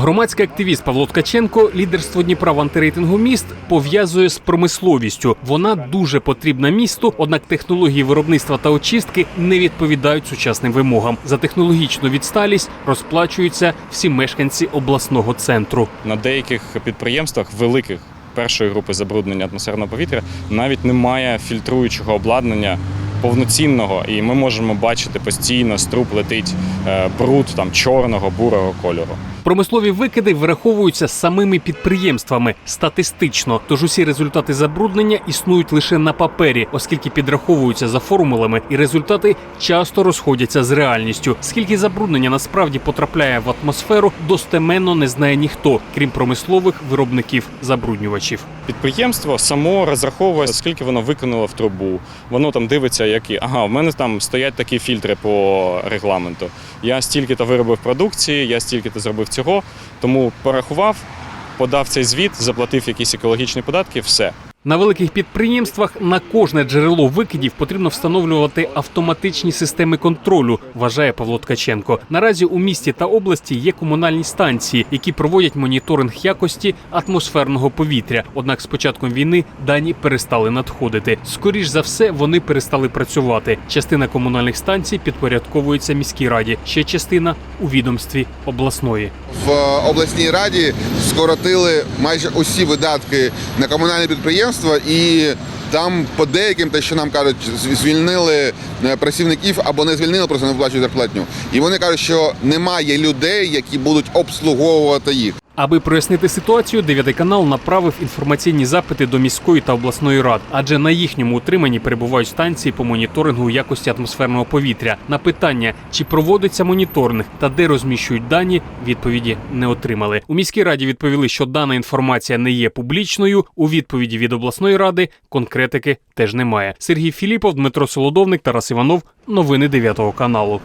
Громадський активіст Павло Ткаченко лідерство Дніпра в антирейтингу міст пов'язує з промисловістю. Вона дуже потрібна місту, однак технології виробництва та очистки не відповідають сучасним вимогам. За технологічну відсталість розплачуються всі мешканці обласного центру. На деяких підприємствах великих першої групи забруднення атмосферного повітря навіть немає фільтруючого обладнання повноцінного, і ми можемо бачити постійно струп летить е, бруд там чорного бурого кольору. Промислові викиди вираховуються самими підприємствами статистично, тож усі результати забруднення існують лише на папері, оскільки підраховуються за формулами, і результати часто розходяться з реальністю. Скільки забруднення насправді потрапляє в атмосферу, достеменно не знає ніхто, крім промислових виробників забруднювачів. Підприємство само розраховує, скільки воно виконало в трубу. Воно там дивиться, які ага, в мене там стоять такі фільтри по регламенту. Я стільки-то виробив продукції, я стільки-то зробив цього. Тому порахував, подав цей звіт, заплатив якісь екологічні податки, все. На великих підприємствах на кожне джерело викидів потрібно встановлювати автоматичні системи контролю, вважає Павло Ткаченко. Наразі у місті та області є комунальні станції, які проводять моніторинг якості атмосферного повітря. Однак з початком війни дані перестали надходити. Скоріш за все, вони перестали працювати. Частина комунальних станцій підпорядковується міській раді, ще частина у відомстві обласної. В обласній раді скоротили майже усі видатки на комунальне підприємство, і там по деяким, те, що нам кажуть, звільнили е, працівників або не звільнили, просто не виплачують зарплатню. І вони кажуть, що немає людей, які будуть обслуговувати їх. Аби прояснити ситуацію, дев'ятий канал направив інформаційні запити до міської та обласної рад, адже на їхньому утриманні перебувають станції по моніторингу якості атмосферного повітря. На питання, чи проводиться моніторинг та де розміщують дані, відповіді не отримали. У міській раді відповіли, що дана інформація не є публічною. У відповіді від обласної ради конкретики теж немає. Сергій Філіпов, Дмитро Солодовник, Тарас Іванов. Новини дев'ятого каналу.